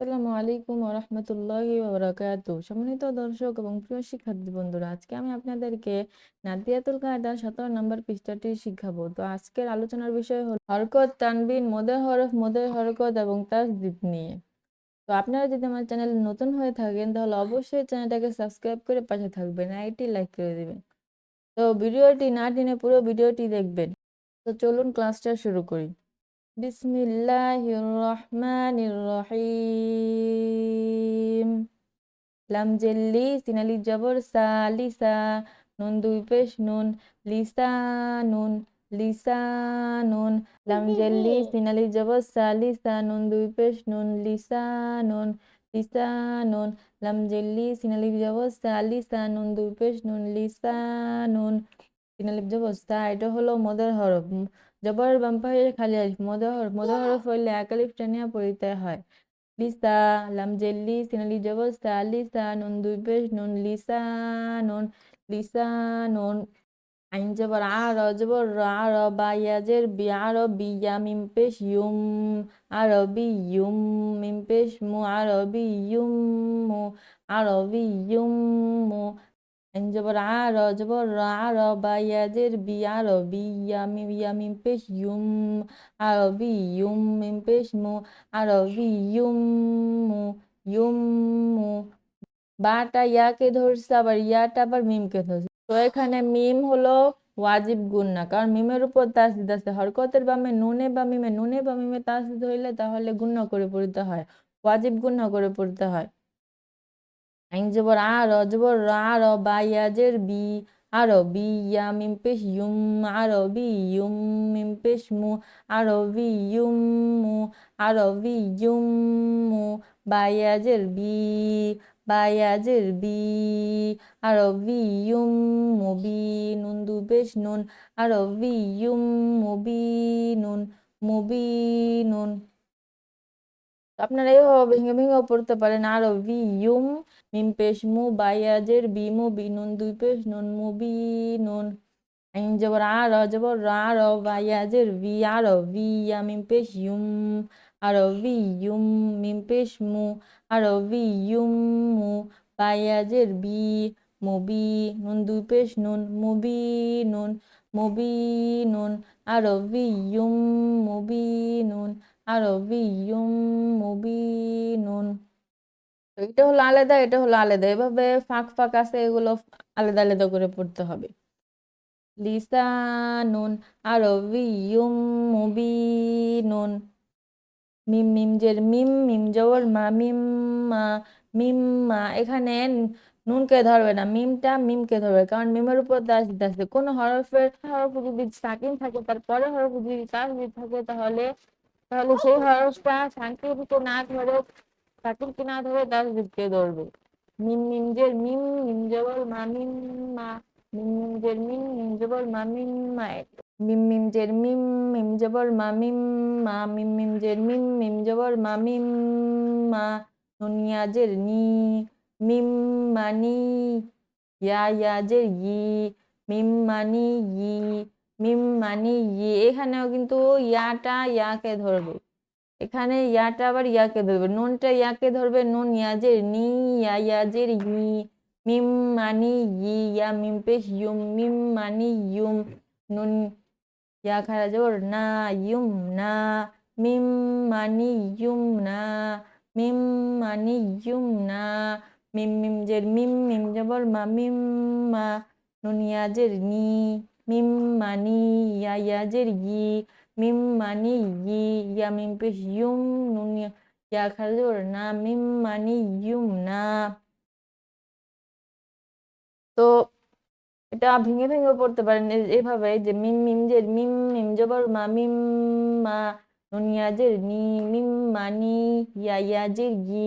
আসসালামু আলাইকুম ওরহমতুল্লাহি ওবরাকাতু। সম্মানিত দর্শক এবং প্রিয় শিক্ষার্থী বন্ধুরা, আজকে আমি আপনাদেরকে নাদিয়াতুল কায়দার সতেরো নম্বর পৃষ্ঠাটি শিখাবো। তো আজকের আলোচনার বিষয় হল হরকত, তানবিন মোদের হরফ মোদের হরকত এবং নিয়ে। তো আপনারা যদি আমার চ্যানেল নতুন হয়ে থাকেন, তাহলে অবশ্যই চ্যানেলটাকে সাবস্ক্রাইব করে পাশে থাকবেন, আইটি লাইক করে দেবেন। তো ভিডিওটি না টেনে পুরো ভিডিওটি দেখবেন। তো চলুন ক্লাসটা শুরু করি। বিসমিল্লাহির রহমানির রহিম লাম জেল্লি সিনালি জবর সা নুন দুই পেশ নুন লিসা নুন লিসা নুন। লাম জেল্লি সিনালি জবর সা নুন দুই পেশ নুন লিসা নুন লিসা নুন। লাম জেল্লি সিনালি জবর সা নুন দুই পেশ নুন লিসা নুন। সা হলো মদের হরফ। জবরের বাম খালি আলিফ মদের হরফ হইলে এক আলিফ টানিয়া পড়িতে হয়। লিসা লাম জেল্লি সিনালি জবর লিসা নুন দুই পেশ, নুন লিসা নুন লিসা নুন। আইন জবর আর জবর আর বা ইয়াজের বি, আর বিয়া মিম পেশ ইউম আরবি ইউম মিম পেশ মু ইউম মু ইউম মু, আর জবর আর বা বি আর বিয়া মিম ইয়া মিম পেশ ইউম আরবি ইউম মিম পেশ মু আরবি ইউম মু ইউম মু বাটা ইয়াকে ধরছে, আবার ইয়াটা আবার মিমকে ধরছে। তো এখানে মিম হলো ওয়াজিব গুণ না, কারণ মিমের উপর তাসদিদ আছে। হরকতের বামে নুনে বা মিমে, নুনে বা মিমে তাসদিদ হইলে তাহলে গুণ্য করে পড়তে হয়। ওয়াজিব গুণ্য করে পড়তে হয়। আইন জবর আর জবর আর বা ইয়াজের বি ইয়া মিম পেশ ইউম আরবি ইউম মিম পেশ মু আরবি ইউম মু আরবি ইউম মু বা ইয়াজের বি বা ইয়াজের বি ইউম মুবি নুন দু পেশ নুন আরবি ইউম মুবি নুন মুবি নুন আপনারা এভাবে ভেঙে ভেঙেও পড়তে পারেন। আরবি ইউম, মিম পেশ, মু বাইয়াজের বি, মু, বি, নুন, দুই পেশ, নুন, মু, বি, নুন। আইন জবর আর জবর আর বায়াজের বি আর বি ইয়া মিম পেশ, ইউম। আরবি ইউম, মিম পেশ, মু। আরবি ইউম, মু বায়াজের বি মুবি নুন, দুই পেশ, নুন মুবি নুন মুবি নুন। আরবি ইউম মুবি নুন। আরবি ইউম মুবি নুন। তো এটা হলো আলাদা, এটা হলো আলাদা। এভাবে ফাঁক ফাঁক আছে, এগুলো আলাদা আলাদা করে পড়তে হবে। লিসানুন আরবিয়ুম মুবিনুন মিম মিম জের, মিম মিম জবর মা, মিম মা মিম, মা। এখানে নুনকে ধরবে না, মিমটা মিমকে ধরবে, কারণ মিমের উপর দাস দিতে আসবে কোনো হরফের, হরফ যদি সাকিন থাকে, তারপরে হরফ যদি তাস থাকে, তাহলে সেই হরফটা সাকিনকে না ধরে সাকিনকে না ধরে দাস দিতে ধরবে। মিম মিম জের মিম মিম জবর মা, মিম মা, মিম মিম জের মিম মিম জবর মা, মিম মা মিম মিম জের মিম মিম জবর মা, মিম মা, মিম মিম জের মিম মিম জবর মা, মিম মা, নুনিয়া জের নি, মিম মানি ইয়া ইয়া জের ই, মিম মানি ই মিম মানি ইয়ে এখানেও কিন্তু ইয়াটা ইয়াকে ধরবে। এখানে ইয়াটা আবার ইয়াকে ধরবে। নুনটা ইয়াকে ধরবে, নুন ইয়াজের নি, ইয়া ইয়াজের ই। মিম মানি ই, ইয়া মিম পেশ ইউম মিম মানি ইউম নুন ইয়া খারা জবর না ইউম না। মিম মানি ইউম না। মিম মানি ইউম না। মিম মিম জের মিম মিম জবর মা, মিম মা, নুন ইয়াজের নি। ইয়াজের ই মিম মানি ই ইয়া মিম পেশ ইউম নুন ইয়া খারা জবর না মিম মানি ইউম না তো এটা ভেঙে ভেঙে পড়তে পারেন এভাবে যে মিম মিম যে মিম মিম জবর মা মিম মা নুনিয়াজের নি, মিম মানি, ইয়া ইয়াজের ই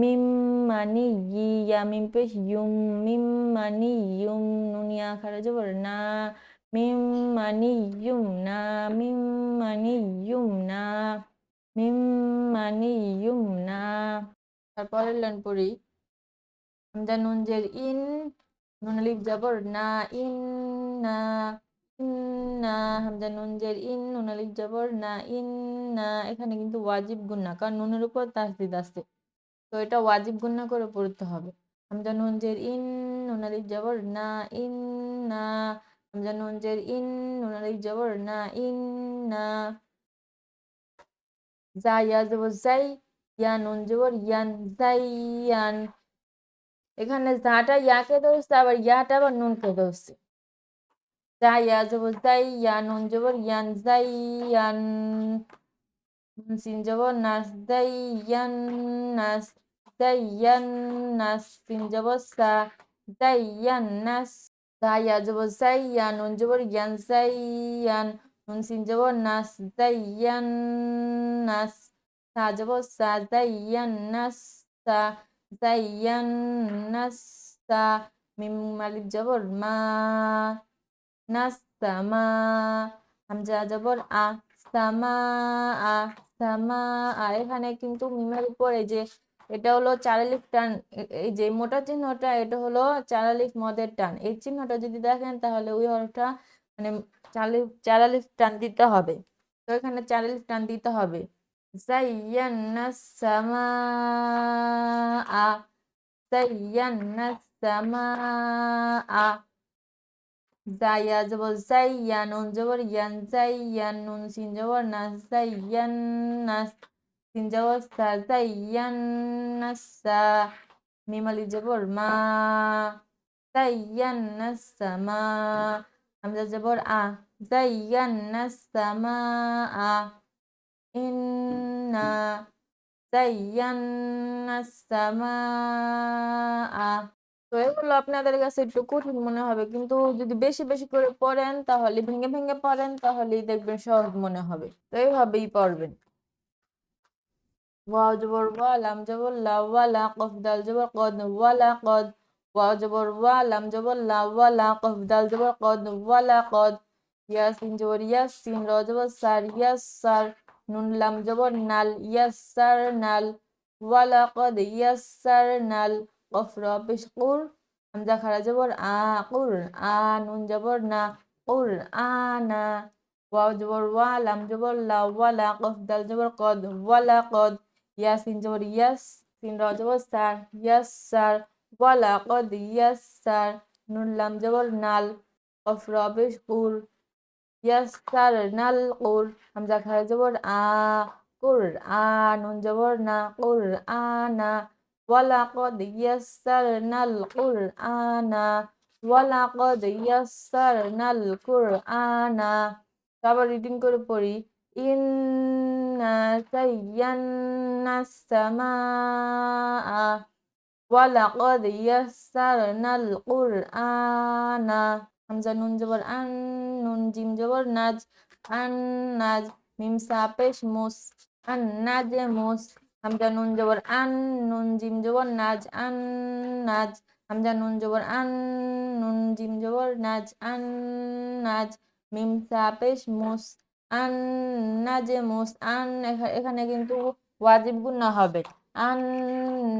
মিম মানি ইয়া মিম পেশ ইউম মিম মানি ইউম নুনিয়া খারা জবর না মিম মানি ইউম না মিম মানি ইউম না মিম মানি ইউম না তারপরের লাইন পড়ি হামজা নুন জের ইন নুন আলিফ জবর না, ইন না ইন্না হামজা নুন জের ইন নুন আলিফ জবর না ইন্না এখানে কিন্তু ওয়াজিব গুন্না কারণ নুনের উপর তাসদিদ আছে। তো এটা ওয়াজিব গুন্না করে পড়তে হবে। হামজা নুন জের ইন নুন জবর না ইন্না হামজা নুন জের ইন নুন জবর না ইন্না জা ইয়া জবর জাই ইয়া নুন জবর ইয়ান জাইয়ান এখানে জাটা ইয়াকে আবার ইয়াটা আবার নুনকে ধরছে। জা ইয়া জবর জাই ইয়া নুন জবর ইয়ান জাইয়ান নুন সিন জবর নাস জাইয়ান নাস জাইয়ান নাস সিন জবর সা জাইয়ান নাস জা ইয়া জবর জাই ইয়া নুন জবর ইয়ান জাইয়ান নুন সিন জবর নাস জাইয়ান নাস সা জবর সা জাইয়ান নাস সা জাইয়ান নাস সা মিম আলিফ জবর মা নাস সামা হামজা জবর আ সামা আ সামা আ এখানে কিন্তু মিমের উপর যে, এটা হলো চারালিফ টান এই যে মোটা চিহ্নটা, এটা হলো চারালিফ মদের টান। এই চিহ্নটা যদি দেখেন, তাহলে ওই হরফটা মানে চালিফ চারালিফ টান দিতে হবে। তো এখানে চারালিফ টান দিতে হবে। জাইয়ান্না সামা, আ জাইয়ান্না জাইয়া জবর জাইয়া নুন জবর ইয়ান জাইয়ান নুন সিন জবর নাস জাইয়ান নাস সিন জবর সা জাইয়ান নাসা মিম আলিফ জবর মা জাইয়ান নাসামা হামজা জবর আ জাইয়ান নাসামা আ তো এগুলো আপনাদের কাছে একটু কঠিন মনে হবে। কিন্তু যদি বেশি বেশি করে পড়েন, তাহলে ভেঙে ভেঙে পড়েন, তাহলেই দেখবেন সহজ মনে হবে। তো এইভাবেই পড়বেন। ওয়াও জবর, ওয়া জবর কদ ওয়ালা কদ। জবর, ওয়া জবর কদ কদ। ইয়াসিন জবর, ইয়াসিন সার নুন, লাম জবর, নাল নাল। নাল। কফ র পেশ কুর হামজা খারা জবর আ কুর আ নুন জবর না কুর আনা ওয়াও জবর ওয়া লাম জবর লা ওয়ালা কফ দাল জবর কদ ওয়ালা কদ ইয়াসিন জবর ইয়াস সিন র জবর সার ইয়াসার ওয়ালা কদ ইয়াসার নুন লাম জবর নাল কফ র পেশ কুর ইয়াসার নাল কুর হামজা খারা জবর আ কুর আ নুন জবর না কুর আনা ওয়ালাকদ ইয়াসসারনাল কুরআনা ওয়ালাকদ ইয়াসসারনাল কুরআনা আবার রিডিং করে পড়ি। ইন্না সাইয়্যান্না সামাআ ওয়ালাকদ ইয়াসসারনাল কুরআনা হামজা নুন জবর আন নুন জিম জবর নাজ আন নাজ মিম সা পেশ মুস আন নাজে মুস হামজা নুন জবর আন, নুন জিম জবর নাজ, আন, নাজ। হামজা নুন জবর আন, নুন জিম জবর নাজ, আন, নাজ। মিম সা পেশ মুস, আন, নাজে মুস, আন, এখা- এখানে কিন্তু ওয়াজিব গুন্না হবে। আন,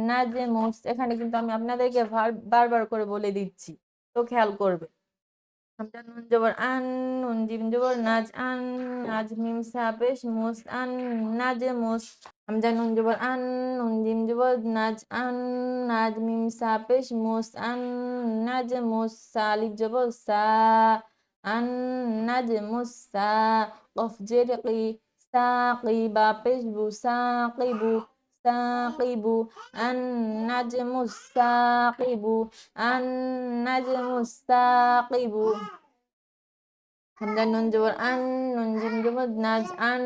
নাজে মুস, এখানে কিন্তু আমি আপনাদেরকে বারবার করে বলে দিচ্ছি, তো খেয়াল করবে। হামজা নুন জবর আন, নুন জিম জবর নাজ, আন, নাজ। মিম সা পেশ মুস, আন, নাজে মুস হামজা নুন জবর আন নুন জিম জবর নাজ আন নাজ মিম সা পেশ মুস আন নাজ মুস সালিফ জবর সা আন নাজ মুস সা কফ জের কি সাকি বা পেশ বু সাকিবু সাকিবু আন নাজ মুস সাকিবু আন নাজ মুস সাকিবু হামজা নুন জবর আন নুন জিম জবর নাজ আন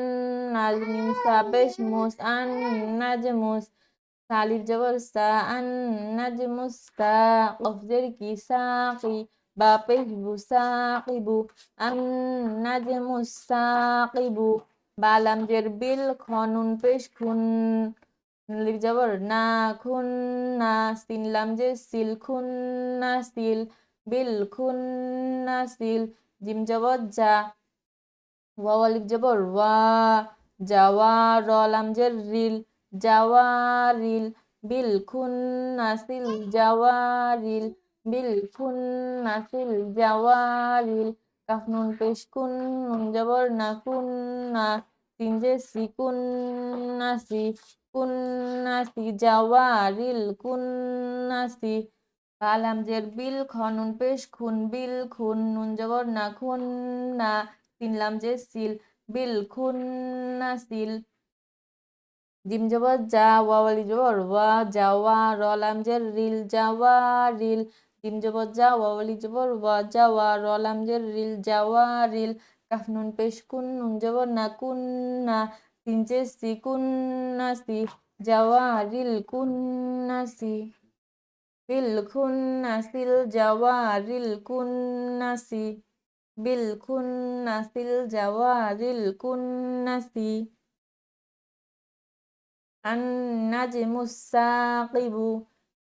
নাজ মিম সা পেশ মুস আন নাজ মুস সালিফ জবর সা আন নাজ মুস সা কফ জের কি সাকি বা পেশ বু সাকিবু আন নাজ মুস সাকিবু বালাম জের বিল খনুন পেশ খুন লিফ জবর না খুন না সিন লাম যে সিল খুন না সিল বিল খুন না সিল জিম জবর যা। ওয়াও আলিফ জবর ওয়া জাওয়া র লাম জের রিল। জাওয়ারিল বিল খুন নাসিল জাওয়ারিল বিল খুন নাসিল জাওয়ারিল কাফ নুন পেশ কুন নুন জবর না কুন না। তিন যে সি কুন নাসি কুন নাসি জাওয়ারিল কুন নাসি কালাম জের বিল, খনুন পেশ খুন, বিল খুন, নুন জবর না খুন না, তিন লাম যে সিল, বিল খুন নাসিল জিম জবর যা ওয়াওয়ালি জবর ওয়া যাওয়া রলাম জের রিল যাওয়া রিল। জিম জবর যা ওয়াওয়ালি জবর ওয়া যাওয়া রলাম জের রিল যাওয়া রিল। কাফ নুন পেশ কুন নুন জবর না কুন না, তিন যে সি কুন নাসি যাওয়া রিল কুন নাসি বিল খুন্নাসিল জাওয়ারিল কুন্নাসি বিল খুন্নাসিল জাওয়ারিল কুন্নাসি। আন্নাজমুসাকিবু সাকিবু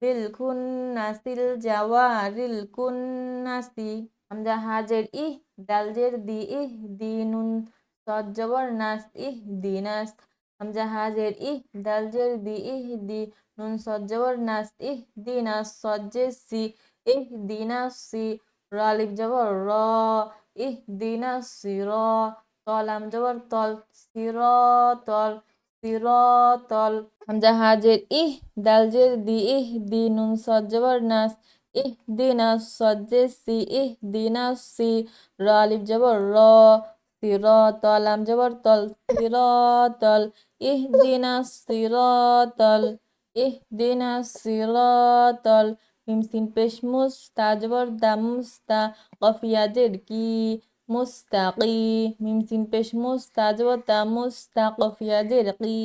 বিল খুন্নাসিল জাওয়ারিল কুন্নাসি। আমরা হাজের ইহ, দালজের দি ইহ, দিনুন সজ্জবর নাস ইহ, দিনাস। হামজা হাজের ইহ দালজের দি, ইহ দি, নুন সদ জবর নাস, ইহ দিনাস সজ্জে সি, ইহ দিনাসি রালিফ জবর র, ইহ দিনাসি র তলাম জবর তল সির তল সিরতল হামজা হাজের ইহ দালজের দি, ইহ দি, নুন সজ্জবর নাস, ইহ দিনাস সজ্জে সি, ইহ দিনাস সি, র জবর র সিরতল আম জবর তল সিরতল ইহ দিনাস সিরতল ইহ দিনাস সিরতল মিম সিন পেশ মুস তাজবর দা মুস্তা কফিয়াজের কি মুস্তাকি মিম সিন পেশ মুস্তাজ ও তা মুস্তাকফিয়া জেরকি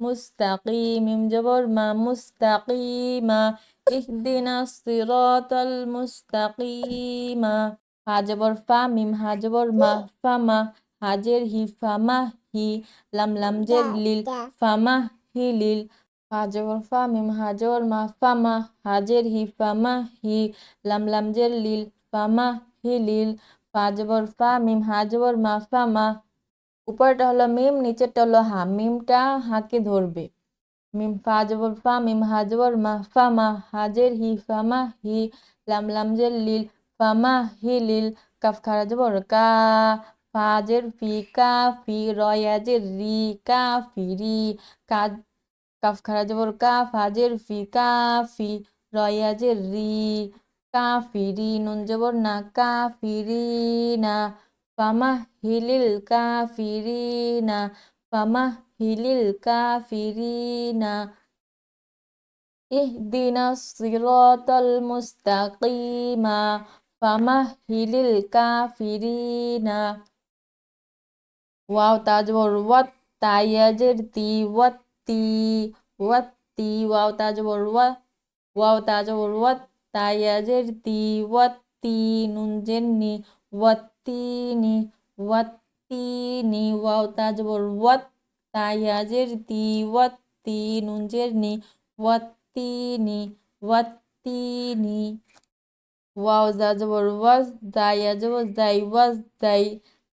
মুস্তাকি মিম জবর মা মুস্তাকিমা ইহদিনা সিরাতাল মুস্তাকিমা হা জবর ফা মিম হা জবর মা ফামা হাজের হি ফামা হি লাম লাম জের লিল ফামা হি লিল। হা জবর ফা মিম হা জবর মা ফামা হাজের হি ফামা হি লাম লাম জের লিল ফামা হি লিল। ফা জবর ফা মিম হা জবর মা ফা মা। উপরটা হলো মিম নিচেরটা হলো হা। মিমটা হাকে ধরবে? মিম ফা জবর ফা মিম হা জবর মা ফা মা হাজের হি ফা মা হি লাম লাম জের লিল ফা মা হি লিল। কাফ খারা জবর কা ফাজের ফি কা ফি রয়াজের রি কা ফি রি কা কাফ খারা জবর কা ফাজের ফি কা ফি রয়াজের রি কাফিরি নুন জবর না কাফিরিনা ফামা হিলিল কাফিরিনা ফামা হিলিল কাফিরিনা اهدنا الصراط المستقيم فمهل الكافرين واو تاجبر وات تايجر تي واتي واتي واو تاجبر وات واو تاجبر وات তায়াজের তি ওয়াত্তি নুন জেন্নি ওয়াত্তিনি ওয়াত্তিনি ওয়াও তাজবর ওয়াত তায়াজের তি ওয়াত্তি নুন জেরনি ওয়াত্তিনি ওয়াত্তিনি ওয়াও জাজবর ওয়াজ দায়া জবর দাই ওয়াজ দাই তাওয়া পেস তু ওয়াজ দাই তু নুন জেরনি ওয়াজ দাই তু নি ওয়াজ দাই তু নি ওয়াও জাজবর ওয়াজ দা ইয়াজবর জাই ওয়াজ দাই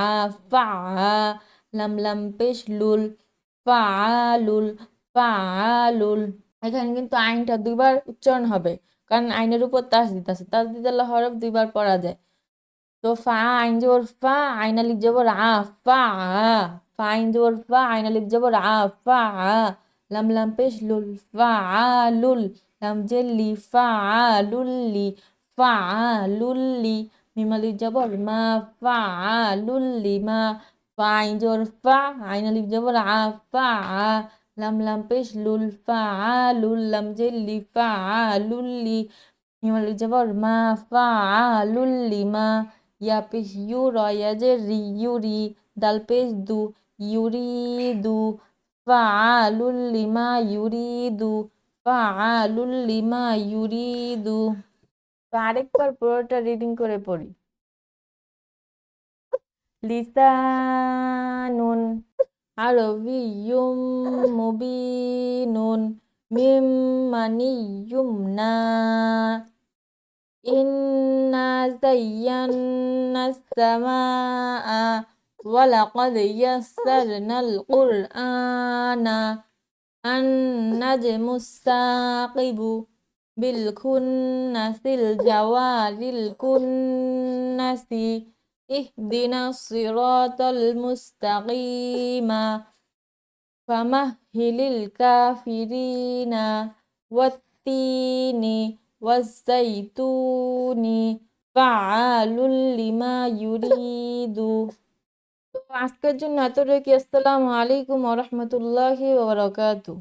আ ফা লাম লাম পেশ লুল ফা লুল ফা লুল এখানে কিন্তু আইনটা দুইবার উচ্চারণ হবে। কারণ আইনের উপর তাস দিতেছে তাস দিতে হরফ দুইবার পড়া যায়। তো ফা আইন জবর ফা আইন আলিফ জবর আ ফা ফা আইন জবর ফা আইন আলিফ জবর আ ফা লাম লাম পেশ লুল ফা লুল লাম জেল্লি ফা লুল্লি ফা লুল্লি মিমালি জবর মা ফা লুল্লি মা ফা আইন জবর ফা আইন জবর আ ফা লাম লাম পেশ লুল ফা লুল লাম জেল্লি ফা লুল্লি হিমাল জবর মা ফা লুল্লি মা ইয়া পেশ ইউ র ইয়া যে রি ইউরি দাল পেশ দু ইউরি দু ফা লুল্লি মা ইউরি দু ফা লুল্লি মা ইউরি দু আরেকবার পুরোটা রিডিং করে পড়ি লিসানুন আরবিয়ুম মুবিনুন মিম মানে ইয়ুমনা إنا زينا السماء ولقد يسرنا القرآن النجم الثاقب bil kun nasil jawaril kunnasi ih siratal mustaqima famahhilil kafirina wattini wazzaituni fa'alul lima yuridu. তো আজকের জন্য এত রেখে আসসালামু আলাইকুম ওরহমতুল্লাহি ওবরাকাতু